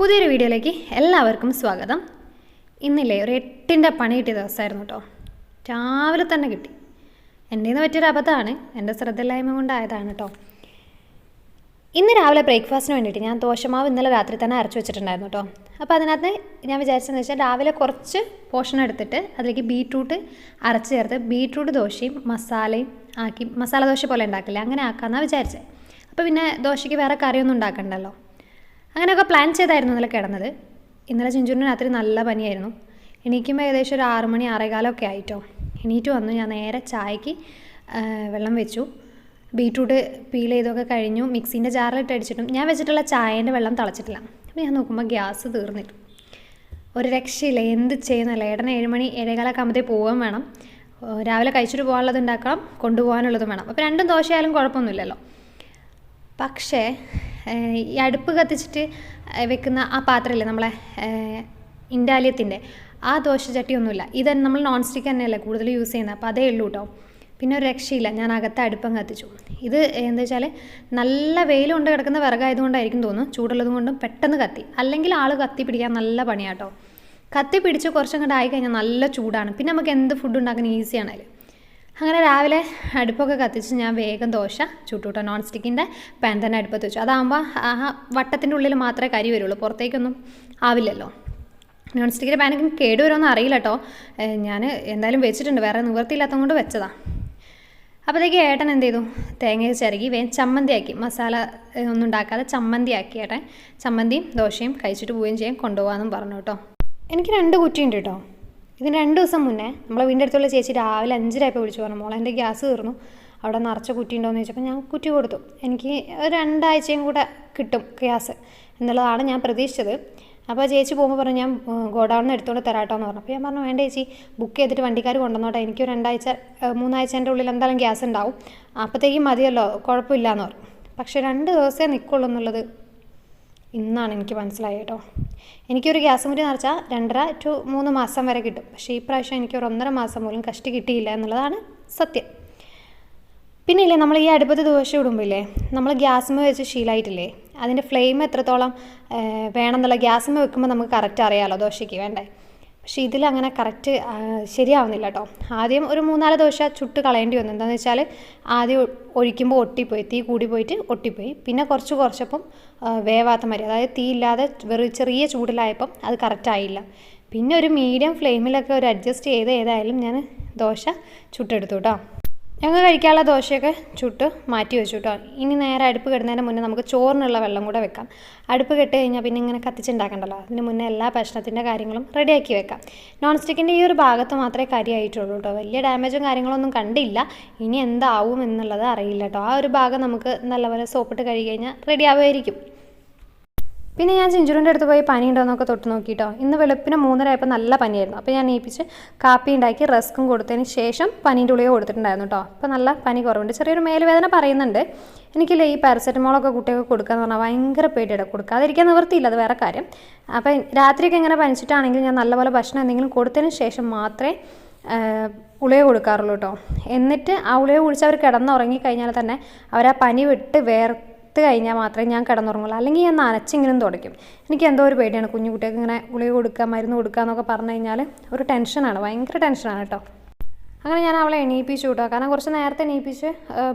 പുതിയൊരു വീഡിയോയിലേക്ക് എല്ലാവർക്കും സ്വാഗതം. ഇന്നില്ലേ ഒരു എട്ടിന്റെ പണി കിട്ടിയ ദിവസമായിരുന്നു കേട്ടോ. രാവിലെ തന്നെ കിട്ടി. എന്റെ നിന്ന് പറ്റിയൊരു അബദ്ധമാണ്. എന്റെ ശ്രദ്ധയില്ലായ്മ കൊണ്ടായതാണ് കേട്ടോ. ഇന്ന് രാവിലെ ബ്രേക്ക്ഫാസ്റ്റിന് വേണ്ടിയിട്ട് ഞാൻ ദോശമാവ് ഇന്നലെ രാത്രി തന്നെ അരച്ച് വെച്ചിട്ടുണ്ടായിരുന്നു കേട്ടോ. അപ്പോൾ അതിനകത്ത് ഞാൻ വിചാരിച്ചതെന്ന് വെച്ചാൽ രാവിലെ കുറച്ച് പോർഷൻ എടുത്തിട്ട് അതിലേക്ക് ബീട്രൂട്ട് അരച്ച് ചേർത്ത് ബീട്രൂട്ട് ദോശയും മസാലയും ആക്കി മസാല ദോശ പോലെ ഉണ്ടാക്കില്ല അങ്ങനെ ആക്കാമെന്നാണ് വിചാരിച്ചത് അപ്പോൾ പിന്നെ ദോശയ്ക്ക് വേറെ കറിയൊന്നും ഉണ്ടാക്കണ്ടല്ലോ. അങ്ങനെയൊക്കെ പ്ലാൻ ചെയ്തായിരുന്നു ഇന്നലെ കിടന്നത്. ഇന്നലെ ചിഞ്ചുവിന് രാത്രി നല്ല പനിയായിരുന്നു. എണീക്കുമ്പോൾ ഏകദേശം ഒരു ആറ് മണി ആറേകാലമൊക്കെ ആയിട്ടോ. എണീറ്റ് വന്നു ഞാൻ നേരെ ചായക്ക് വെള്ളം വെച്ചു. ബീട്രൂട്ട് പീൽ ചെയ്തൊക്കെ കഴിഞ്ഞു. മിക്സീന്റെ ജാറിലിട്ട് അടിച്ചിട്ടും ഞാൻ വെച്ചിട്ടുള്ള ചായേന്റെ വെള്ളം തളച്ചിട്ടില്ല. അപ്പോൾ ഞാൻ നോക്കുമ്പോൾ ഗ്യാസ് തീർന്നിട്ടു ഒരു രക്ഷയില്ല. എന്ത് ചെയ്യുന്നല്ല ഏട്ടൻ ഏഴ് മണി ഏഴേകാലൊക്കെ ആകുമ്പോഴത്തേ പോകാൻ വേണം. രാവിലെ കഴിച്ചിട്ട് പോകാനുള്ളത് ഉണ്ടാക്കണം കൊണ്ടുപോകാനുള്ളതും വേണം. അപ്പോൾ രണ്ടും ദോശയായാലും കുഴപ്പമൊന്നുമില്ലല്ലോ. പക്ഷേ ഈ അടുപ്പ് കത്തിച്ചിട്ട് വെക്കുന്ന ആ പാത്രമില്ലേ നമ്മളെ ഇൻഡാലിയത്തിന്റെ ആ ദോശ ചട്ടിയൊന്നുമില്ല ഇത് നമ്മൾ നോൺ സ്റ്റിക്ക് തന്നെയല്ലേ കൂടുതൽ യൂസ് ചെയ്യുന്നത്. അപ്പോൾ അതേ ഉള്ളൂ കേട്ടോ പിന്നെ ഒരു രക്ഷയില്ല. ഞാൻ അകത്ത് അടുപ്പം കത്തിച്ചു. ഇത് എന്താ വെച്ചാൽ നല്ല വെയിൽ ഉണ്ട് കിടക്കുന്ന വിറകായതുകൊണ്ടായിരിക്കും തോന്നുന്നു. ചൂടുള്ളത് കൊണ്ടും പെട്ടെന്ന് കത്തി. അല്ലെങ്കിൽ ആൾ കത്തി പിടിക്കാൻ നല്ല പണിയാട്ടോ കത്തി പിടിച്ച് കുറച്ചും കൂടെ ആയി കഴിഞ്ഞാൽ നല്ല ചൂടാണ്. പിന്നെ നമുക്ക് എന്ത് ഫുഡ് ഉണ്ടാക്കാൻ ഈസിയാണ് അങ്ങനെ രാവിലെ അടുപ്പൊക്കെ കത്തിച്ച് ഞാൻ വേഗം ദോശ ചുട്ടുട്ടോ നോൺ സ്റ്റിക്കിന്റെ പാൻ തന്നെ അടുപ്പത്ത് വെച്ചു. അതാകുമ്പോൾ ആ വട്ടത്തിന്റെ ഉള്ളിൽ മാത്രമേ കരി വരുള്ളൂ. പുറത്തേക്കൊന്നും ആവില്ലല്ലോ. നോൺ സ്റ്റിക്കിന്റെ പാനൊക്കെ കേടുവരുമെന്ന് അറിയില്ല കേട്ടോ ഞാൻ എന്തായാലും വെച്ചിട്ടുണ്ട്. വേറെ നിവൃത്തിയില്ലാത്തത് കൊണ്ട് വെച്ചതാണ് അപ്പോഴത്തേക്ക് ഏട്ടൻ എന്ത് ചെയ്തു? തേങ്ങ ചിരകി വേഗം ചമ്മന്തിയാക്കി. മസാല ഒന്നും ഉണ്ടാക്കാതെ ചമ്മന്തിയാക്കി ഏട്ടൻ ചമ്മന്തിയും ദോശയും കഴിച്ചിട്ട് പോവുകയും ചെയ്യാൻ കൊണ്ടുപോകാമെന്നും പറഞ്ഞു കേട്ടോ എനിക്ക് രണ്ട് കുറ്റിയുണ്ട് കേട്ടോ ഇതിന് രണ്ട് ദിവസം മുന്നേ നമ്മളെ വീടിന്റെ അടുത്തുള്ള ചേച്ചി രാവിലെ അഞ്ചരയപ്പോൾ വിളിച്ചു പറഞ്ഞു മോളെ എന്റെ ഗ്യാസ് തീർന്നു. അവിടെ നിറച്ച കുറ്റി ഉണ്ടോയെന്ന് ചോദിച്ചപ്പോൾ ഞാൻ കുറ്റി കൊടുത്തു. എനിക്ക് രണ്ടാഴ്ചയും കൂടെ കിട്ടും ഗ്യാസ് എന്നുള്ളതാണ് ഞാൻ പ്രതീക്ഷിച്ചത്. അപ്പോൾ ചേച്ചി പോകുമ്പോൾ പറഞ്ഞു ഞാൻ ഗോഡൗണിൽ എടുത്തുകൊണ്ട് തരാട്ടോ എന്ന് പറഞ്ഞു. അപ്പോൾ ഞാൻ പറഞ്ഞു വേണ്ട ചേച്ചി ബുക്ക് ചെയ്തിട്ട് വണ്ടിക്കാർ കൊണ്ടുവന്നോട്ടെ. എനിക്ക് രണ്ടാഴ്ച മൂന്നാഴ്ചേന്റെ ഉള്ളിൽ എന്തായാലും ഗ്യാസ് ഉണ്ടാവും. അപ്പോഴത്തേക്കും മതിയല്ലോ കുഴപ്പമില്ല എന്ന് പറഞ്ഞു. പക്ഷേ രണ്ട് ദിവസമേ നിൽക്കുള്ളൂ എന്നുള്ളത് ഇന്നാണ് എനിക്ക് മനസ്സിലായത് കേട്ടോ. എനിക്കൊരു ഗ്യാസ് മുറി നിറച്ചാൽ രണ്ടര ടു മൂന്ന് മാസം വരെ കിട്ടും. പക്ഷേ ഈ പ്രാവശ്യം എനിക്ക് ഒരു ഒന്നര മാസം പോലും കഷ്ടി കിട്ടിയില്ല എന്നുള്ളതാണ് സത്യം. പിന്നെ ഇല്ലേ നമ്മൾ ഈ അടുപ്പത്ത് ദോശ ഇടുമ്പില്ലേ നമ്മൾ ഗ്യാസ്മ വെച്ച് ശീലമായിട്ടില്ലേ അതിന്റെ ഫ്ലെയിം എത്രത്തോളം വേണമെന്നുള്ള ഗ്യാസ്മ വെക്കുമ്പോൾ നമുക്ക് കറക്റ്റ് അറിയാമല്ലോ ദോശയ്ക്ക് വേണ്ടേ? പക്ഷേ ഇതിൽ അങ്ങനെ കറക്റ്റ് ശരിയാവുന്നില്ല കേട്ടോ ആദ്യം ഒരു മൂന്നാൽ ദോശ ചുട്ട് കളയേണ്ടി വന്നു. എന്താണെന്ന് വെച്ചാൽ ആദ്യം ഒഴിക്കുമ്പോൾ ഒട്ടിപ്പോയി തീ കൂടി പോയിട്ട് ഒട്ടിപ്പോയി. പിന്നെ കുറച്ച് കുറച്ചപ്പം വേവാത്ത മരി അതായത് തീ ഇല്ലാതെ വെറു ചെറിയ ചൂടിലായപ്പം അത് കറക്റ്റായില്ല പിന്നെ ഒരു മീഡിയം ഫ്ലെയിമിലൊക്കെ ഒരു അഡ്ജസ്റ്റ് ചെയ്ത് ഏതായാലും ഞാൻ ദോശ ചുട്ടെടുത്തു കേട്ടോ ഞങ്ങൾ കഴിക്കാനുള്ള ദോശയൊക്കെ ചുട്ട് മാറ്റി വെച്ചു കേട്ടോ. ഇനി നേരെ അടുപ്പ് കെടുന്നതിന് മുന്നേ നമുക്ക് ചോറിനുള്ള വെള്ളം കൂടെ വെക്കാം. അടുപ്പ് കെട്ട് കഴിഞ്ഞാൽ പിന്നെ ഇങ്ങനെ കത്തിച്ചുണ്ടാക്കണ്ടല്ലോ. അതിന് മുന്നേ എല്ലാ ഭക്ഷണത്തിന്റെ കാര്യങ്ങളും റെഡിയാക്കി വെക്കാം. നോൺ സ്റ്റിക്കിന്റെ ഈ ഒരു ഭാഗത്ത് മാത്രമേ കരിയായിട്ടുള്ളൂ കേട്ടോ. വലിയ ഡാമേജും കാര്യങ്ങളൊന്നും കണ്ടില്ല. ഇനി എന്താവും എന്നുള്ളത് അറിയില്ല കേട്ടോ. ആ ഒരു ഭാഗം നമുക്ക് നല്ലപോലെ സോപ്പിട്ട് കഴുകി കഴിഞ്ഞാൽ റെഡി ആവുമായിരിക്കും. പിന്നെ ഞാൻ ചിഞ്ചുറിന്റെ അടുത്ത് പോയി പനി ഉണ്ടോയെന്നൊക്കെ തൊട്ട് നോക്കിയിട്ടോ ഇന്ന് വെളുപ്പിന് മൂന്നരയപ്പോൾ നല്ല പനിയായിരുന്നു. അപ്പോൾ ഞാൻ ഏൽപ്പിച്ച് കാപ്പി ഉണ്ടാക്കി റസ്ക്കും കൊടുത്തതിന് ശേഷം പനീന്റെ ഉള്ളിൽ കൊടുത്തിട്ടുണ്ടായിരുന്നു കേട്ടോ അപ്പോൾ നല്ല പനി കുറവുണ്ട്. ചെറിയൊരു മേലുവേദന പറയുന്നുണ്ട്. എനിക്കില്ലേ ഈ പാരസെറ്റമോളൊക്കെ കുട്ടികൾക്ക് കൊടുക്കാന്ന് പറഞ്ഞാൽ ഭയങ്കര പേടിയുടെ. കൊടുക്കാതിരിക്കാൻ നിവൃത്തിയില്ല അത് വേറെ കാര്യം. അപ്പം രാത്രിയൊക്കെ ഇങ്ങനെ പനിച്ചിട്ടാണെങ്കിൽ ഞാൻ നല്ലപോലെ ഭക്ഷണം എന്തെങ്കിലും കൊടുത്തതിന് ശേഷം മാത്രമേ ഉളിയോ കൊടുക്കാറുള്ളൂ കേട്ടോ എന്നിട്ട് ആ ഉളിയോ കുടിച്ച് അവർ കിടന്നുറങ്ങി കഴിഞ്ഞാൽ തന്നെ അവർ ആ പനി വിട്ട് വേർത്ത് കഴിഞ്ഞാൽ മാത്രമേ ഞാൻ കിടന്നുറങ്ങുള്ളൂ. അല്ലെങ്കിൽ ഞാൻ നനച്ചിങ്ങനെ തുടയ്ക്കും. എനിക്ക് എന്തോ ഒരു പേടിയാണ്. കുഞ്ഞു കുട്ടികൾക്ക് ഇങ്ങനെ ഗുളിക കൊടുക്കുക മരുന്ന് കൊടുക്കുക എന്നൊക്കെ പറഞ്ഞു കഴിഞ്ഞാൽ ഒരു ടെൻഷനാണ് ഭയങ്കര ടെൻഷനാണ് കേട്ടോ. അങ്ങനെ ഞാൻ അവളെ എണീപ്പിച്ചു കേട്ടോ കാരണം കുറച്ച് നേരത്തെ എണീപ്പിച്ച്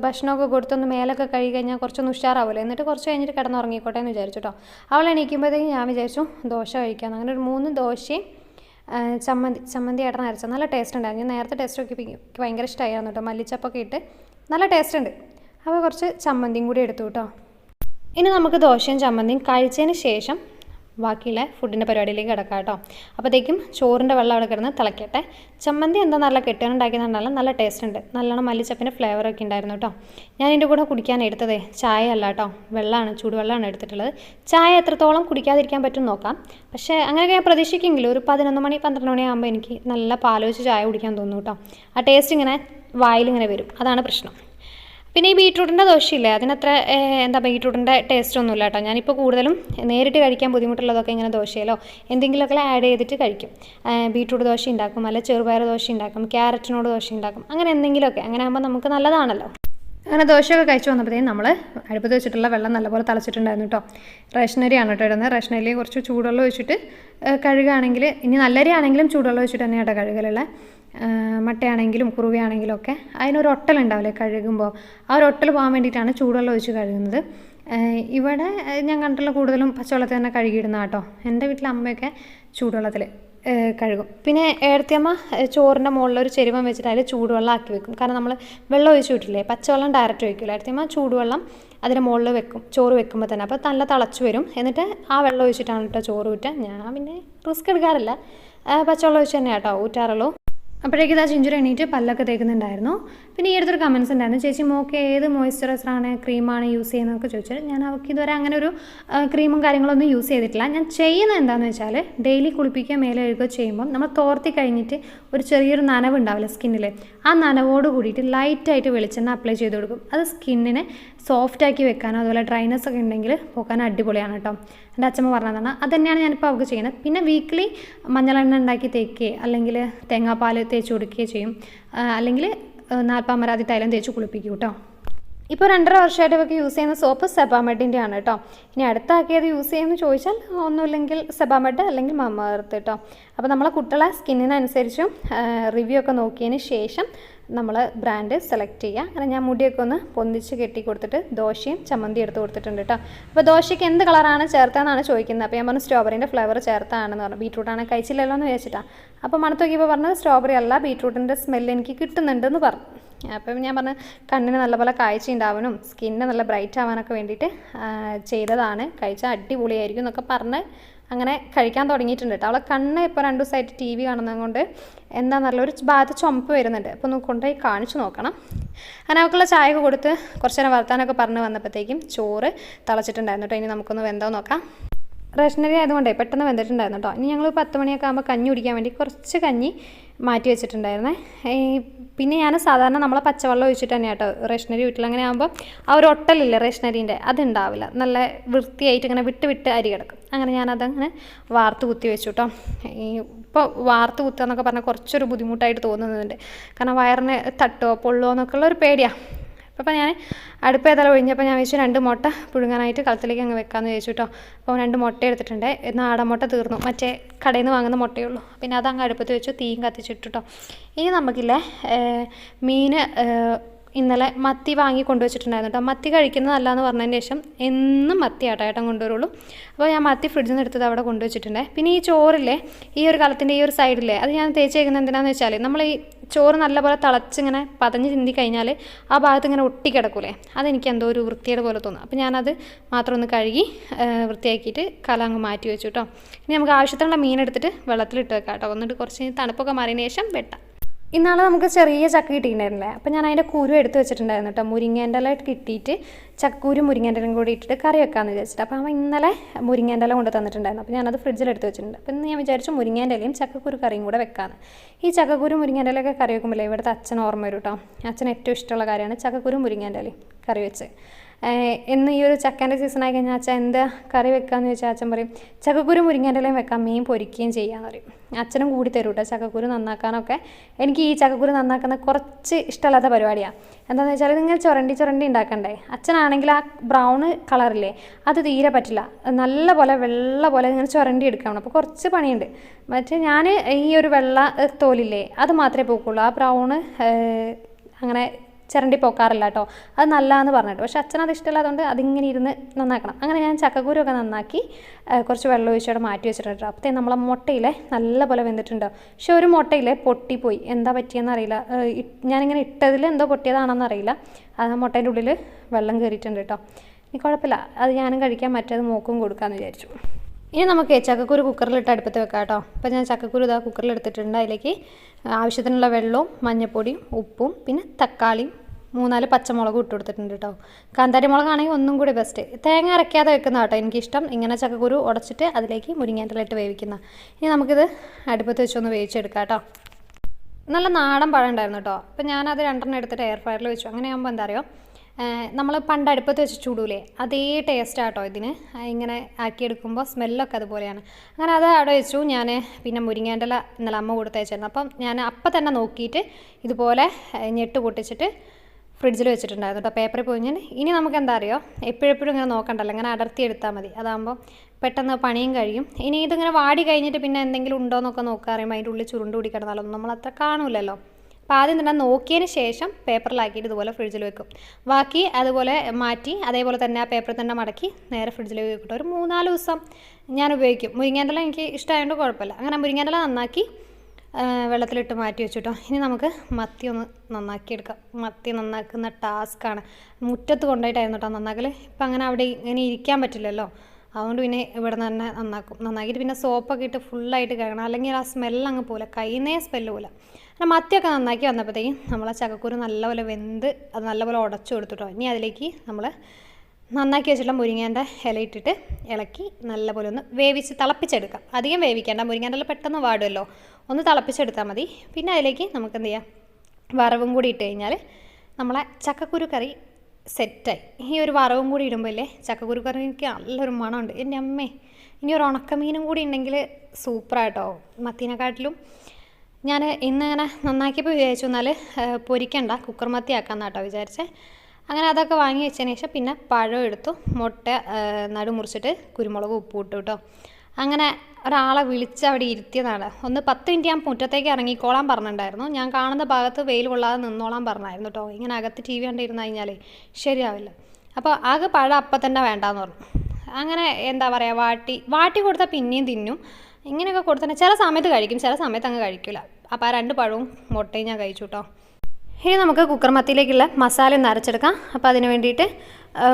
ഭക്ഷണമൊക്കെ കൊടുത്തൊന്ന് മേലൊക്കെ കഴുകി കഴിഞ്ഞാൽ കുറച്ചൊന്ന് ഉഷാറാവില്ല എന്നിട്ട് കുറച്ച് കഴിഞ്ഞിട്ട് കിടന്നുറങ്ങിക്കോട്ടെ എന്ന് വിചാരിച്ചു കേട്ടോ. അവളെ എണീക്കുമ്പോഴത്തേക്കും ഞാൻ വിചാരിച്ചു ദോശ കഴിക്കാം അങ്ങനെ ഒരു മൂന്ന് ദോശയും ചമ്മന്തി ചമ്മന്തി ഏട്ടൻ അരച്ച നല്ല ടേസ്റ്റ് ഉണ്ടായിരുന്നു. ഞാൻ നേരത്തെ ടേസ്റ്റ് ഒക്കെ എനിക്ക് ഭയങ്കര ഇഷ്ടമായിരുന്നു കേട്ടോ. മല്ലിച്ചപ്പൊക്കെ ഇട്ട് നല്ല ടേസ്റ്റ് ഉണ്ട്. അപ്പോൾ കുറച്ച് ചമ്മന്തിയും കൂടി എടുത്തു കേട്ടോ. ഇനി നമുക്ക് ദോശയും ചമ്മന്തിയും കഴിച്ചതിന് ശേഷം ബാക്കിയുള്ള ഫുഡിന്റെ പരിപാടിയിലേക്ക് കിടക്കാം കേട്ടോ. അപ്പോഴത്തേക്കും ചോറിന്റെ വെള്ളം അവിടെ കിടന്ന് തിളക്കട്ടെ. ചമ്മന്തി എന്താ നല്ല കെട്ടിയുണ്ടാക്കിയെന്നുണ്ടെങ്കിൽ നല്ല ടേസ്റ്റ് ഉണ്ട്. നല്ലോണം മല്ലിച്ചപ്പിന്റെ ഫ്ലേവറൊക്കെ ഉണ്ടായിരുന്നു കേട്ടോ. ഞാൻ എന്റെ കൂടെ കുടിക്കാൻ എടുത്തതേ ചായ അല്ല കേട്ടോ. വെള്ളമാണ് ചൂടുവെള്ളമാണ് എടുത്തിട്ടുള്ളത്. ചായ എത്രത്തോളം കുടിക്കാതിരിക്കാൻ പറ്റും നോക്കാം. പക്ഷേ അങ്ങനെയൊക്കെ ഞാൻ പ്രതീക്ഷിക്കുമെങ്കിലും ഒരു പതിനൊന്ന് മണി പന്ത്രണ്ട് മണിയാകുമ്പോൾ എനിക്ക് നല്ല പാലോചിച്ച് ചായ കുടിക്കാൻ തോന്നുന്നു കേട്ടോ. ആ ടേസ്റ്റ് ഇങ്ങനെ വായിലിങ്ങനെ വരും. അതാണ് പ്രശ്നം. പിന്നെ ഈ ബീട്രൂട്ടിന്റെ ദോഷമില്ല അതിനത്ര എന്താ ബീട്രൂട്ടിന്റെ ടേസ്റ്റ് ഒന്നുമില്ല കേട്ടോ. ഞാനിപ്പോൾ കൂടുതലും നേരിട്ട് കഴിക്കാൻ ബുദ്ധിമുട്ടുള്ളതൊക്കെ ഇങ്ങനെ ദോശയിലോ എന്തെങ്കിലുമൊക്കെ ആഡ് ചെയ്തിട്ട് കഴിക്കും. ബീട്രൂട്ട് ദോശ ഉണ്ടാക്കും അല്ല ചെറുപയർ ദോശ ഉണ്ടാക്കും ക്യാരറ്റിനോട് ദോശ ഉണ്ടാക്കും അങ്ങനെ എന്തെങ്കിലുമൊക്കെ. അങ്ങനെ ആകുമ്പോൾ നമുക്ക് നല്ലതാണല്ലോ. അങ്ങനെ ദോശയൊക്കെ കഴിച്ചു വന്നപ്പോഴത്തേക്കും നമ്മൾ അടുപ്പത്ത് വെച്ചിട്ടുള്ള വെള്ളം നല്ലപോലെ തളച്ചിട്ടുണ്ടായിരുന്നു കേട്ടോ. റേഷനരി ആണ് കേട്ടോ ഇടുന്നത്. റേഷനരിയിൽ കുറച്ച് ചൂടുവെള്ളം ഒഴിച്ചിട്ട് കഴുകുകയാണെങ്കിൽ ഇനി നല്ലരി ആണെങ്കിലും ചൂടുവെള്ളം ഒഴിച്ചിട്ട് തന്നെയാണ് കേട്ടോ കഴുകലുള്ള മട്ടയാണെങ്കിലും കുറുവയാണെങ്കിലും ഒക്കെ അതിനൊരു ഒട്ടലുണ്ടാവില്ലേ കഴുകുമ്പോൾ? ആ ഒരു ഒട്ടൽ പോകാൻ വേണ്ടിയിട്ടാണ് ചൂടുവെള്ളം ഒഴിച്ച് കഴുകുന്നത്. ഇവിടെ ഞാൻ കണ്ടിട്ടുള്ള കൂടുതലും പച്ചവെള്ളത്തിൽ തന്നെ കഴുകിയിടുന്ന കേട്ടോ. എന്റെ വീട്ടിലെ അമ്മയൊക്കെ ചൂടുവെള്ളത്തിൽ കഴുകും. പിന്നെ ഏടത്തിയമ്മ ഏഹ് ചോറിന്റെ മുകളിൽ ഒരു ചെരുവം വെച്ചിട്ട് അതിൽ ചൂടുവെള്ളം ആക്കി വെക്കും. കാരണം നമ്മൾ വെള്ളം ഒഴിച്ച് വിട്ടില്ലേ പച്ചവെള്ളം ഡയറക്റ്റ് ഒഴിക്കില്ല. ഏടത്തിയമ്മ ചൂടുവെള്ളം അതിന്റെ മുകളിൽ വെക്കും ചോറ് വെക്കുമ്പോൾ തന്നെ. അപ്പോൾ നല്ല തിളച്ച് വരും. എന്നിട്ട് ആ വെള്ളം ഒഴിച്ചിട്ടാണ് കേട്ടോ ചോറ് ഊറ്റുക. ഞാൻ പിന്നെ റിസ്ക് എടുക്കാറില്ല. പച്ചവെള്ളം ഒഴിച്ച് തന്നെ കേട്ടോ ഊറ്റാറുള്ളൂ. അപ്പോഴേക്കും ഇതാ ചിഞ്ചുരി എണീറ്റ് പല്ലൊക്കെ തേക്കുന്നുണ്ടായിരുന്നു. പിന്നെ ഈ അടുത്തൊരു കമൻസ് ഉണ്ടായിരുന്നു. ചേച്ചി മോക്ക് ഏത് മോയ്സ്ചറൈസറാണ് ക്രീമാണ് യൂസ് ചെയ്യുന്നതൊക്കെ ചോദിച്ചത് ഞാൻ അവൾക്ക് ഇതുവരെ അങ്ങനെ ഒരു ക്രീമും കാര്യങ്ങളൊന്നും യൂസ് ചെയ്തിട്ടില്ല. ഞാൻ ചെയ്യുന്നത് എന്താണെന്ന് വെച്ചാൽ ഡെയിലി കുളിപ്പിക്കുക മേലെ എഴുകുക ചെയ്യുമ്പോൾ നമ്മൾ തോർത്തി കഴിഞ്ഞിട്ട് ഒരു ചെറിയൊരു നനവ് ഉണ്ടാവില്ല സ്കിന്നിൽ ആ നനവോട് കൂടിയിട്ട് ലൈറ്റായിട്ട് വെളിച്ചെണ്ണ അപ്ലൈ ചെയ്ത് കൊടുക്കും. അത് സ്കിന്നിനെ സോഫ്റ്റ് ആക്കി വെക്കാനോ അതുപോലെ ഡ്രൈനസ് ഒക്കെ ഉണ്ടെങ്കിൽ പോക്കാൻ അടിപൊളിയാണ് കേട്ടോ. എന്റെ അച്ഛമ്മ പറഞ്ഞതാണ്. അത് തന്നെയാണ് ഞാനിപ്പോൾ അവർക്ക് ചെയ്യുന്നത്. പിന്നെ വീക്ക്ലി മഞ്ഞളെണ്ണ ഉണ്ടാക്കി തേക്കുകയോ അല്ലെങ്കിൽ തേങ്ങാപ്പാൽ തേച്ച് കൊടുക്കുകയോ ചെയ്യും. അല്ലെങ്കിൽ നാൽപ്പാമരാതി തൈലം തേച്ച് കുളിപ്പിക്കും കേട്ടോ. ഇപ്പോൾ രണ്ടര വർഷമായിട്ട് ഇവർക്ക് യൂസ് ചെയ്യുന്ന സോപ്പ് സെബാമെഡിന്റെ ആണ് കേട്ടോ ഇനി അടുത്താക്കിയത് യൂസ് ചെയ്യുമെന്ന് ചോദിച്ചാൽ ഒന്നുമില്ലെങ്കിൽ സെബാമെഡ് അല്ലെങ്കിൽ മമ്മർത്ത് കേട്ടോ അപ്പോൾ നമ്മളെ കുട്ടികളെ സ്കിന്നിനനുസരിച്ചും റിവ്യൂ ഒക്കെ നോക്കിയതിന് ശേഷം നമ്മൾ ബ്രാൻഡ് സെലക്ട് ചെയ്യുക. അങ്ങനെ ഞാൻ മുടിയൊക്കെ ഒന്ന് പൊന്തിച്ച് കെട്ടി കൊടുത്തിട്ട് ദോശയും ചമ്മന്തി എടുത്ത് കൊടുത്തിട്ടുണ്ട് കേട്ടോ അപ്പോൾ ദോശയ്ക്ക് എന്ത് കളറാണ് ചേർത്തതെന്നാണ് ചോദിക്കുന്നത്. അപ്പോൾ ഞാൻ പറഞ്ഞു സ്ട്രോബെറിന്റെ ഫ്ലേവർ ചേർത്താണെന്ന് പറഞ്ഞു. ബീട്രൂട്ടാണ് കഴിച്ചില്ലല്ലോ എന്ന് വിചാരിച്ചിട്ടാണ് അപ്പോൾ മണത്ത് നോക്കിയപ്പോൾ പറഞ്ഞത് സ്ട്രോബെറി അല്ല ബീട്രൂട്ടിന്റെ സ്മെല്ല് എനിക്ക് കിട്ടുന്നുണ്ടെന്ന് പറഞ്ഞു. അപ്പം ഞാൻ പറഞ്ഞ കണ്ണിന് നല്ലപോലെ കാഴ്ച ഉണ്ടാവാനും സ്കിന്ന് നല്ല ബ്രൈറ്റ് ആവാനൊക്കെ വേണ്ടിയിട്ട് ചെയ്തതാണ്. കഴിച്ചാൽ അടിപൊളിയായിരിക്കും എന്നൊക്കെ പറഞ്ഞ് അങ്ങനെ കഴിക്കാൻ തുടങ്ങിയിട്ടുണ്ട് കേട്ടോ. അവളെ കണ്ണ് ഇപ്പോൾ രണ്ട് ദിവസമായിട്ട് ടി വി കാണുന്നത് കൊണ്ട് എന്താ നല്ലൊരു ഭാഗത്ത് ചുമപ്പ് വരുന്നുണ്ട്. അപ്പോൾ ഒന്ന് കൊണ്ടുപോയി കാണിച്ചു നോക്കണം. അങ്ങനെ അവൾക്കുള്ള ചായ കൊടുത്ത് കുറച്ച് നേരം വർത്താനൊക്കെ പറഞ്ഞ് വന്നപ്പോഴത്തേക്കും ചോറ് തിളച്ചിട്ടുണ്ടായിരുന്നു കേട്ടോ. ഇനി നമുക്കൊന്ന് വെന്തോ നോക്കാം. റേഷനറി ആയതുകൊണ്ടേ പെട്ടെന്ന് വെന്തിട്ടുണ്ടായിരുന്നു കേട്ടോ ഇനി ഞങ്ങൾ പത്ത് മണിയൊക്കെ ആകുമ്പോൾ കഞ്ഞി കുടിക്കാൻ വേണ്ടി കുറച്ച് കഞ്ഞി മാറ്റി വെച്ചിട്ടുണ്ടായിരുന്നേ. പിന്നെ ഞാൻ സാധാരണ നമ്മളെ പച്ചവെള്ളം ഒഴിച്ചിട്ട് തന്നെയാണ് കേട്ടോ റേഷനറി വീട്ടിൽ അങ്ങനെ ആകുമ്പോൾ ആ ഒരു ഒട്ടലില്ലേ റേഷനരീന്റെ അതുണ്ടാവില്ല. നല്ല വൃത്തിയായിട്ട് ഇങ്ങനെ വിട്ട് വിട്ട് അരി കിടക്കും. അങ്ങനെ ഞാനതങ്ങനെ വാർത്ത് കുത്തി വെച്ചു കേട്ടോ ഇപ്പോൾ വാർത്ത് കുത്തുക എന്നൊക്കെ പറഞ്ഞാൽ കുറച്ചൊരു ബുദ്ധിമുട്ടായിട്ട് തോന്നുന്നുണ്ട്. കാരണം വയറിനെ തട്ടുമോ പൊള്ളുമോ എന്നൊക്കെ ഒരു പേടിയാണ് അപ്പോൾ ഞാൻ അടുപ്പ് ഏതായാലും ഒഴിഞ്ഞപ്പോൾ ഞാൻ വെച്ചു രണ്ട് മുട്ട പുഴുങ്ങാനായിട്ട് കളത്തിലേക്ക് അങ്ങ് വെക്കാമെന്ന് ചോദിച്ചു കേട്ടോ അപ്പോൾ രണ്ട് മുട്ട എടുത്തിട്ടുണ്ട്. നാടൻ മുട്ട തീർന്നു. മറ്റേ കടയിൽ നിന്ന് വാങ്ങുന്ന മുട്ടയേ ഉള്ളൂ. പിന്നെ അത് അങ്ങ് അടുപ്പത്ത് വെച്ചു തീയും കത്തിച്ചിട്ടു കേട്ടോ ഇനി നമുക്കില്ലേ മീൻ ഇന്നലെ മത്തി വാങ്ങി കൊണ്ടുവച്ചിട്ടുണ്ടായിരുന്നു. കേട്ടോ മത്തി കഴിക്കുന്നത് നല്ലതെന്ന് പറഞ്ഞതിന് ശേഷം എന്നും മത്തി ആട്ടോ ഏട്ടൻ കൊണ്ടുവരുള്ളൂ. അപ്പോൾ ഞാൻ മത്തി ഫ്രിഡ്ജിൽ നിന്ന് എടുത്തത് അവിടെ കൊണ്ടുവച്ചിട്ടുണ്ട്. പിന്നെ ഈ ചോറില്ലേ ഈ ഒരു കലത്തിന്റെ ഈ ഒരു സൈഡില്ലേ അത് ഞാൻ തേച്ച് വെക്കുന്നത് എന്തിനാന്ന് വെച്ചാൽ നമ്മൾ ഈ ചോറ് നല്ലപോലെ തിളച്ചിങ്ങനെ പതഞ്ഞ് ചിന്തി കഴിഞ്ഞാൽ ആ ഭാഗത്ത് ഇങ്ങനെ ഒട്ടിക്കിടക്കൂലേ അതെനിക്ക് എന്തോ ഒരു വൃത്തിയുടെ പോലെ തോന്നും. അപ്പോൾ ഞാനത് മാത്രം ഒന്ന് കഴുകി വൃത്തിയാക്കിയിട്ട് കല അങ്ങ് മാറ്റി വെച്ചു കേട്ടോ ഇനി നമുക്ക് ആവശ്യത്തിനുള്ള മീൻ എടുത്തിട്ട് വെള്ളത്തിലിട്ട് വെക്കാം കേട്ടോ എന്നിട്ട് കുറച്ച് തണുപ്പൊക്കെ മാറിയതിന് ശേഷം വെട്ടാം. ഇന്നാൾ നമുക്ക് ചെറിയ ചക്ക കിട്ടിയിട്ടുണ്ടായിരുന്നില്ലേ? അപ്പോൾ ഞാൻ അതിന്റെ കുരു എടുത്ത് വെച്ചിട്ടുണ്ടായിരുന്നു കേട്ടോ. മുരിങ്ങേന്റെ കിട്ടിയിട്ട് ചക്കൂരും മുരിങ്ങേന്റെ ഇലയും കൂടി ഇട്ടിട്ട് കറി വെക്കാമെന്ന് വിചാരിച്ചിട്ട്. അപ്പോൾ അവൻ ഇന്നലെ മുരിങ്ങേന്റെ ഇല കൊണ്ട് തന്നിട്ടുണ്ടായിരുന്നു. അപ്പോൾ ഞാനത് ഫ്രിഡ്ജിൽ എടുത്ത് വെച്ചിട്ടുണ്ട്. അപ്പോൾ ഇന്ന് ഞാൻ വിചാരിച്ചു മുരിങ്ങേന്റെ ഇലയും ചക്കക്കുരു കറിയും കൂടെ വെക്കാമെന്ന് ഈ ചക്കക്കുരു മുരിങ്ങേന്റെ ഇലയൊക്കെ കറി വെക്കുമ്പോൾ ഇവിടുത്തെ അച്ഛൻ ഓർമ്മ വരും കേട്ടോ. അച്ഛൻ ഏറ്റവും ഇഷ്ടമുള്ള കാര്യമാണ് ചക്കക്കുരു മുരിങ്ങേന്റെ ഇലയും കറി വെച്ച്. എന്ന് ഈ ഒരു ചക്കേന്റെ സീസൺ ആയി കഴിഞ്ഞാൽ അച്ഛൻ എന്താ കറി വെക്കാന്ന് ചോദിച്ചാൽ അച്ഛൻ പറയും ചക്കക്കുരു മുരിങ്ങേന്റെ ഇലയും വെക്കാം മീൻ പൊരിക്കുകയും ചെയ്യാമെന്ന് പറയും. അച്ഛനും കൂടി തരും കേട്ടോ ചക്കക്കുരു നന്നാക്കാനൊക്കെ. എനിക്ക് ഈ ചക്കക്കുരു നന്നാക്കുന്ന കുറച്ച് ഇഷ്ടമല്ലാത്ത പരിപാടിയാണ് എന്താണെന്ന് വെച്ചാൽ നിങ്ങൾ ചുരണ്ടി ചുരണ്ടി ഉണ്ടാക്കണ്ടേ അച്ഛനാണെങ്കിൽ ആ ബ്രൗൺ കളറില്ലേ അത് തീരെ പറ്റില്ല. നല്ല പോലെ വെള്ള പോലെ ഇങ്ങനെ ചുരണ്ടി എടുക്കണം. അപ്പോൾ കുറച്ച് പണിയുണ്ട്. മറ്റേ ഞാൻ ഈ ഒരു വെള്ള തോലില്ലേ അത് മാത്രമേ പോക്കുള്ളൂ. ആ ബ്രൗണ് അങ്ങനെ ചിരണ്ടി പോക്കാറില്ല കേട്ടോ അത് നല്ലതെന്ന് പറഞ്ഞിട്ട്. പക്ഷെ അച്ഛനത് ഇഷ്ടമില്ലാത്തതുകൊണ്ട് അതിങ്ങനെ ഇരുന്ന് നന്നാക്കണം. അങ്ങനെ ഞാൻ ചക്കക്കുരുവൊക്കെ നന്നാക്കി കുറച്ച് വെള്ളം ഒഴിച്ചോടെ മാറ്റി വെച്ചിട്ടുണ്ട്. അപ്പോഴത്തേ നമ്മളെ മുട്ടയിലെ നല്ല പോലെ വെന്തിട്ടുണ്ടോ. പക്ഷെ ഒരു മുട്ടയിൽ പൊട്ടിപ്പോയി. എന്താ പറ്റിയെന്ന് അറിയില്ല. ആ, ഇ- ഞാനിങ്ങനെ ഇട്ടതിൽ എന്തോ പൊട്ടിയതാണെന്ന് അറിയില്ല. ആ മുട്ടേന്റെ ഉള്ളിൽ വെള്ളം കയറിയിട്ടുണ്ട് കേട്ടോ ഇനി കുഴപ്പമില്ല. അത് ഞാനും കഴിക്കാൻ മറ്റേത് മോക്കും കൊടുക്കാമെന്ന് വിചാരിച്ചു. ഇനി നമുക്ക് ചക്കക്കുരു കുക്കറിലിട്ട് അടുപ്പത്ത് വെക്കാം കേട്ടോ അപ്പോൾ ഞാൻ ചക്കക്കുരു ഇതാ കുക്കറിൽ എടുത്തിട്ടുണ്ട് അതിലേക്ക് ആവശ്യത്തിനുള്ള വെള്ളവും മഞ്ഞൾപ്പൊടിയും ഉപ്പും പിന്നെ തക്കാളിയും മൂന്നാൽ പച്ചമുളകും ഇട്ട് കൊടുത്തിട്ടുണ്ട് കേട്ടോ കാന്താരി മുളകാണെങ്കിൽ ഒന്നും കൂടി ബെസ്റ്റ് തേങ്ങ അരയ്ക്കാതെ വെക്കുന്ന കേട്ടോ എനിക്കിഷ്ടം. ഇങ്ങനെ ചക്കക്കുരു ഉടച്ചിട്ട് അതിലേക്ക് മുരിങ്ങേറ്റലിട്ട് വേവിക്കുന്ന. ഇനി നമുക്കിത് അടുപ്പത്ത് വെച്ചൊന്ന് വേവിച്ചെടുക്കാം കേട്ടോ നല്ല നാടൻ പഴം ഉണ്ടായിരുന്നു കേട്ടോ അപ്പം ഞാനത് രണ്ടെണ്ണം എടുത്തിട്ട് എയർ ഫ്രയറിൽ വെച്ചു. അങ്ങനെ ആകുമ്പോൾ എന്താ അറിയോ? നമ്മൾ പണ്ട് അടുപ്പത്ത് വെച്ച് ചൂടൂലേ? അതേ ടേസ്റ്റ് ആട്ടോ ഇതിന്. ഇങ്ങനെ ആക്കിയെടുക്കുമ്പോൾ സ്മെല്ലൊക്കെ അതുപോലെയാണ്. അങ്ങനെ അത് അവിടെ വെച്ചു. ഞാൻ പിന്നെ മുരിങ്ങേന്റെ ഇന്നലെ അമ്മ കൊടുത്തയച്ചായിരുന്നു അപ്പം ഞാൻ അപ്പം തന്നെ നോക്കിയിട്ട് ഇതുപോലെ ഞെട്ട് പൊട്ടിച്ചിട്ട് ഫ്രിഡ്ജിൽ വെച്ചിട്ടുണ്ടായിരുന്നു കേട്ടോ. പേപ്പറിൽ പൊതിഞ്ഞ് ഇനി നമുക്ക് എന്താ അറിയോ? എപ്പോഴെപ്പോഴും ഇങ്ങനെ നോക്കണ്ടല്ലോ. ഇങ്ങനെ അടർത്തി എടുത്താൽ മതി. അതാകുമ്പോൾ പെട്ടെന്ന് പണിയും കഴിയും. ഇനി ഇതിങ്ങനെ വാടി കഴിഞ്ഞിട്ട് പിന്നെ എന്തെങ്കിലും ഉണ്ടോ എന്നൊക്കെ നോക്കുക. അറിയുമ്പോൾ അതിന്റെ ഉള്ളിൽ ചുരുണ്ട് കൂടി നമ്മൾ അത്ര കാണൂലല്ലോ. അപ്പോൾ ആദ്യം തന്നെ നോക്കിയതിന് ശേഷം പേപ്പറിലാക്കിയിട്ട് ഇതുപോലെ ഫ്രിഡ്ജിൽ വെക്കും. ബാക്കി അതുപോലെ മാറ്റി അതേപോലെ തന്നെ ആ പേപ്പറിൽ തന്നെ മടക്കി നേരെ ഫ്രിഡ്ജിൽ വെക്കട്ടെ ഒരു മൂന്നാൽ ദിവസം ഞാൻ ഉപയോഗിക്കും. മുരിങ്ങേന്റെ എനിക്ക് ഇഷ്ടമായതുകൊണ്ട് കുഴപ്പമില്ല. അങ്ങനെ മുരിങ്ങേന്റെ നന്നാക്കി വെള്ളത്തിലിട്ട് മാറ്റി വെച്ചിട്ടോ. ഇനി നമുക്ക് മത്തി ഒന്ന് നന്നാക്കി എടുക്കാം മത്തി നന്നാക്കുന്ന ടാസ്ക്കാണ് മുറ്റത്ത് കൊണ്ടുപോയിട്ടായിരുന്നു കേട്ടോ നന്നാക്കൽ ഇപ്പം അങ്ങനെ അവിടെ ഇങ്ങനെ ഇരിക്കാൻ പറ്റില്ലല്ലോ. അതുകൊണ്ട് പിന്നെ ഇവിടെ തന്നെ നന്നാക്കും. നന്നാക്കിയിട്ട് പിന്നെ സോപ്പൊക്കെ ഇട്ട് ഫുള്ളായിട്ട് കഴുകണം. അല്ലെങ്കിൽ ആ സ്മെല്ല് അങ്ങ് പോലെ കൈന്നേ സ്മെല്ല് പോലെ അങ്ങനെ മത്തിയൊക്കെ നന്നാക്കി വന്നപ്പോഴത്തേക്കും നമ്മളെ ചക്കക്കുരു നല്ലപോലെ വെന്ത് അത് നല്ലപോലെ ഉടച്ചു കൊടുത്തിട്ടോ ഇനി അതിലേക്ക് നമ്മൾ നന്നാക്കി വെച്ചിട്ടുള്ള മുരിങ്ങേന്റെ ഇല ഇട്ടിട്ട് ഇളക്കി നല്ലപോലെ ഒന്ന് വേവിച്ച് തിളപ്പിച്ചെടുക്കാം. അധികം വേവിക്കേണ്ട മുരിങ്ങേന്റെ പെട്ടെന്ന് വാടുമല്ലോ ഒന്ന് തിളപ്പിച്ചെടുത്താൽ മതി. പിന്നെ അതിലേക്ക് നമുക്ക് എന്ത് ചെയ്യാം? വറവും കൂടി ഇട്ട് കഴിഞ്ഞാൽ നമ്മളെ ചക്കക്കുരു കറി സെറ്റായി. ഈ ഒരു വറവും കൂടി ഇടുമ്പോൾ ഇല്ലേ ചക്കക്കുരു കറിക്ക് നല്ലൊരു മണമുണ്ട്. എന്റെ അമ്മേ ഇനി ഒരു ഉണക്കമീനും കൂടി ഉണ്ടെങ്കിൽ സൂപ്പറായിട്ടോ മത്തീനെക്കാട്ടിലും ഞാൻ ഇന്നങ്ങനെ നന്നാക്കിയപ്പോൾ വിചാരിച്ചു എന്നാൽ പൊരിക്കണ്ട കുക്കർ മത്തി ആക്കാമെന്ന് കേട്ടോ വിചാരിച്ചേ. അങ്ങനെ അതൊക്കെ വാങ്ങി വെച്ചതിന് ശേഷം പിന്നെ പഴം എടുത്തു മുട്ട നടു മുറിച്ചിട്ട് കുരുമുളക് ഉപ്പ് ഇട്ടു കേട്ടോ അങ്ങനെ ഒരാളെ വിളിച്ച് അവിടെ ഇരുത്തിയതാണ്. ഒന്ന് പത്ത് മിനിറ്റ് ഞാൻ മുറ്റത്തേക്ക് ഇറങ്ങിക്കോളാൻ പറഞ്ഞിട്ടുണ്ടായിരുന്നു. ഞാൻ കാണുന്ന ഭാഗത്ത് വെയിൽ കൊള്ളാതെ നിന്നോളാൻ പറഞ്ഞായിരുന്നു കേട്ടോ ഇങ്ങനെ അകത്ത് ടി വി കണ്ടിരുന്ന് കഴിഞ്ഞാൽ ശരിയാവില്ല. അപ്പോൾ ആകെ പഴം അപ്പം തന്നെ വേണ്ടാന്ന് പറഞ്ഞു. അങ്ങനെ എന്താ പറയുക വാട്ടി വാട്ടി കൊടുത്താൽ പിന്നെയും തിന്നും. ഇങ്ങനെയൊക്കെ കൊടുത്താൽ ചില സമയത്ത് കഴിക്കും ചില സമയത്ത് അങ്ങ് കഴിക്കില്ല അപ്പോൾ ആ രണ്ട് പഴവും മുട്ടയും ഞാൻ കഴിച്ചു കേട്ടോ ഇനി നമുക്ക് കുക്കർ മത്തിയിലേക്കുള്ള മസാല ഒന്ന് അരച്ചെടുക്കാം. അപ്പോൾ അതിന് വേണ്ടിയിട്ട്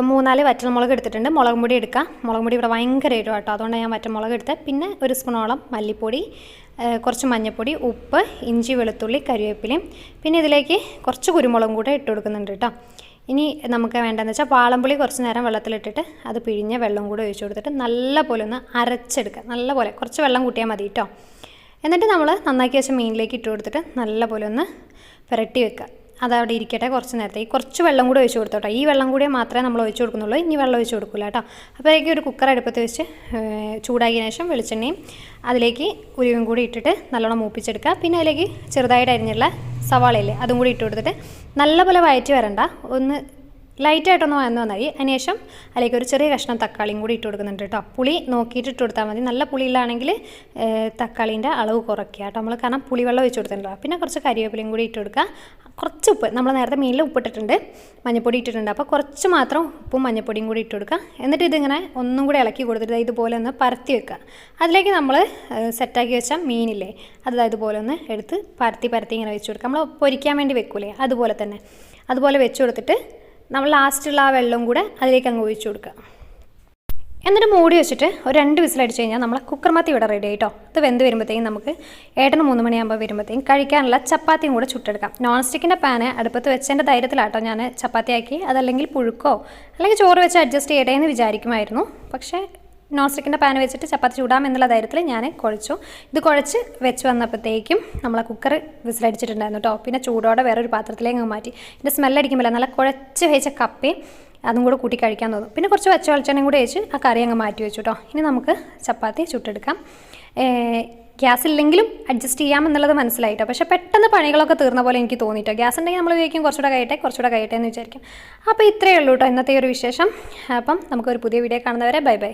മൂന്നാൽ വറ്റൽമുളക് എടുത്തിട്ടുണ്ട്. മുളക് പൊടി എടുക്കാം. മുളക് പൊടി ഇവിടെ ഭയങ്കര എരിവ് കേട്ടോ അതുകൊണ്ടാണ് ഞാൻ വറ്റൽമുളക് എടുത്തത്. പിന്നെ ഒരു സ്പൂണോളം മല്ലിപ്പൊടി കുറച്ച് മഞ്ഞൾപ്പൊടി ഉപ്പ് ഇഞ്ചി വെളുത്തുള്ളി കരിവേപ്പിലയും. പിന്നെ ഇതിലേക്ക് കുറച്ച് കുരുമുളകും കൂടെ ഇട്ട് കൊടുക്കുന്നുണ്ട് കേട്ടോ ഇനി നമുക്ക് വേണ്ടതെന്ന് വെച്ചാൽ പാളംപുളി കുറച്ച് നേരം വെള്ളത്തിലിട്ടിട്ട് അത് പിഴിഞ്ഞ വെള്ളം കൂടെ ഒഴിച്ച് കൊടുത്തിട്ട് നല്ലപോലെ ഒന്ന് അരച്ചെടുക്കുക. നല്ലപോലെ കുറച്ച് വെള്ളം കൂട്ടിയാൽ മതി കേട്ടോ എന്നിട്ട് നമ്മൾ നന്നാക്കി വെച്ച മീനിലേക്ക് ഇട്ട് കൊടുത്തിട്ട് നല്ലപോലെ ഒന്ന് പുരട്ടി വെക്കുക അതവിടെ ഇരിക്കട്ടെ കുറച്ച് നേരത്തേക്ക്. കുറച്ച് വെള്ളം കൂടി ഒഴിച്ച് കൊടുത്തോട്ടോ. ഈ വെള്ളം കൂടിയേ മാത്രമേ നമ്മൾ ഒഴിച്ച് കൊടുക്കുന്നുള്ളൂ. ഇനി വെള്ളം ഒഴിച്ച് കൊടുക്കില്ല കേട്ടോ. അപ്പോഴേക്കും ഒരു കുക്കർ അടുപ്പത്ത് വെച്ച് ചൂടാക്കിയതിന് ശേഷം വെളിച്ചെണ്ണയും അതിലേക്ക് ഉരുവും കൂടി ഇട്ടിട്ട് നല്ലോണം മൂപ്പിച്ചെടുക്കുക. പിന്നെ അതിലേക്ക് ചെറുതായിട്ട് അരിഞ്ഞുള്ള സവാളയില്ലേ അതും കൂടി ഇട്ട് കൊടുത്തിട്ട് നല്ലപോലെ വയറ്റി വരണ്ട. ഒന്ന് ലൈറ്റായിട്ടൊന്ന് വന്നു വന്നാൽ അതിനുശേഷം അതിലേക്ക് ഒരു ചെറിയ കഷ്ണം തക്കാളിയും കൂടി ഇട്ട് കൊടുക്കുന്നുണ്ട് കേട്ടോ. പുളി നോക്കിയിട്ട് ഇട്ട് കൊടുത്താൽ മതി. നല്ല പുളിയിലാണെങ്കിൽ തക്കാളീന്റെ അളവ് കുറയ്ക്കുക കേട്ടോ. നമ്മൾ കാരണം പുളിവെള്ളം ഒഴിച്ച് കൊടുത്തിട്ടുണ്ടോ പിന്നെ കുറച്ച് കരിവേപ്പിലയും കൂടി ഇട്ട് കൊടുക്കുക. കുറച്ച് ഉപ്പ്. നമ്മൾ നേരത്തെ മീനിൽ ഉപ്പിട്ടിട്ടുണ്ട് മഞ്ഞപ്പൊടി ഇട്ടിട്ടുണ്ട്. അപ്പോൾ കുറച്ച് മാത്രം ഉപ്പും മഞ്ഞപ്പൊടിയും കൂടി ഇട്ട് കൊടുക്കുക. എന്നിട്ട് ഇതിങ്ങനെ ഒന്നും കൂടി ഇളക്കി കൊടുത്തിട്ട് ഇതുപോലെ ഒന്ന് പരത്തി വെക്കുക. അതിലേക്ക് നമ്മൾ സെറ്റാക്കി വെച്ച മീനില്ലേ അതായത് ഇതുപോലെ ഒന്ന് എടുത്ത് പരത്തി പരത്തി ഇങ്ങനെ വെച്ച് കൊടുക്കുക. നമ്മൾ പൊരിക്കാൻ വേണ്ടി വെക്കൂലേ അതുപോലെ തന്നെ. അതുപോലെ വെച്ച് കൊടുത്തിട്ട് നമ്മൾ ലാസ്റ്റുള്ള ആ വെള്ളവും കൂടെ അതിലേക്ക് അങ്ങ് ഒഴിച്ചു കൊടുക്കുക. എന്നിട്ട് മൂടി വെച്ചിട്ട് ഒരു രണ്ട് വിസിൽ വിസിലടിച്ച് കഴിഞ്ഞാൽ നമ്മൾ കുക്കർ മത്തി ഇവിടെ റെഡി ആയിട്ടോ? ഇത് വെന്ത് വരുമ്പോഴത്തേക്കും നമുക്ക് ഏട്ടന് മൂന്ന് മണിയാകുമ്പോൾ വരുമ്പോഴത്തേക്കും കഴിക്കാനുള്ള ചപ്പാത്തിയും കൂടെ ചുട്ടെടുക്കാം. നോൺ സ്റ്റിക്കിന്റെ പാന് അടുപ്പത്ത് വെച്ചതിന്റെ ധൈര്യത്തിലാട്ടോ ഞാൻ ചപ്പാത്തി ആക്കി അതല്ലെങ്കിൽ പുഴുക്കോ അല്ലെങ്കിൽ ചോറ് വെച്ച് അഡ്ജസ്റ്റ് ചെയ്യട്ടെ എന്ന് വിചാരിക്കുമായിരുന്നു. പക്ഷേ നോൺ സ്റ്റിക്കിന്റെ പാൻ വെച്ചിട്ട് ചപ്പാത്തി ചൂടാം എന്നുള്ള ധൈര്യത്തിൽ ഞാൻ കുഴച്ചു. ഇത് കുഴച്ച് വെച്ച് വന്നപ്പോഴത്തേക്കും നമ്മളെ കുക്കർ വിസിലടിച്ചിട്ടുണ്ടായിരുന്നു കേട്ടോ. പിന്നെ ചൂടോടെ വേറൊരു പാത്രത്തിലേക്ക് മാറ്റി. ഇതിന്റെ സ്മെല്ലടിക്കുമ്പോൾ നല്ല കുഴച്ച് വെച്ച കപ്പയും അതും കൂടെ കൂട്ടി കഴിക്കാൻ തോന്നും. പിന്നെ കുറച്ച് വെച്ച വെളിച്ചെണ്ണയും കൂടെ വെച്ച് ആ കറി അങ്ങ് മാറ്റി വെച്ചു കേട്ടോ. ഇനി നമുക്ക് ചപ്പാത്തി ചുട്ടെടുക്കാം. ഗ്യാസ് ഇല്ലെങ്കിലും അഡ്ജസ്റ്റ് ചെയ്യാമെന്നുള്ളത് മനസ്സിലായിട്ടോ പക്ഷേ പെട്ടെന്ന് പണികളൊക്കെ തീർന്ന പോലെ എനിക്ക് തോന്നിയിട്ടോ ഗ്യാസ് ഉണ്ടെങ്കിൽ നമ്മൾ ഉപയോഗിക്കും കുറച്ചുകൂടെ കഴിയട്ടെ കുറച്ചുകൂടെ കഴിയട്ടെ എന്ന് വിചാരിക്കും. അപ്പോൾ ഇത്രയേ ഉള്ളൂ കേട്ടോ ഇന്നത്തെ ഒരു വിശേഷം. അപ്പം നമുക്കൊരു പുതിയ വീഡിയോ കാണുന്നവരെ ബൈ ബൈ.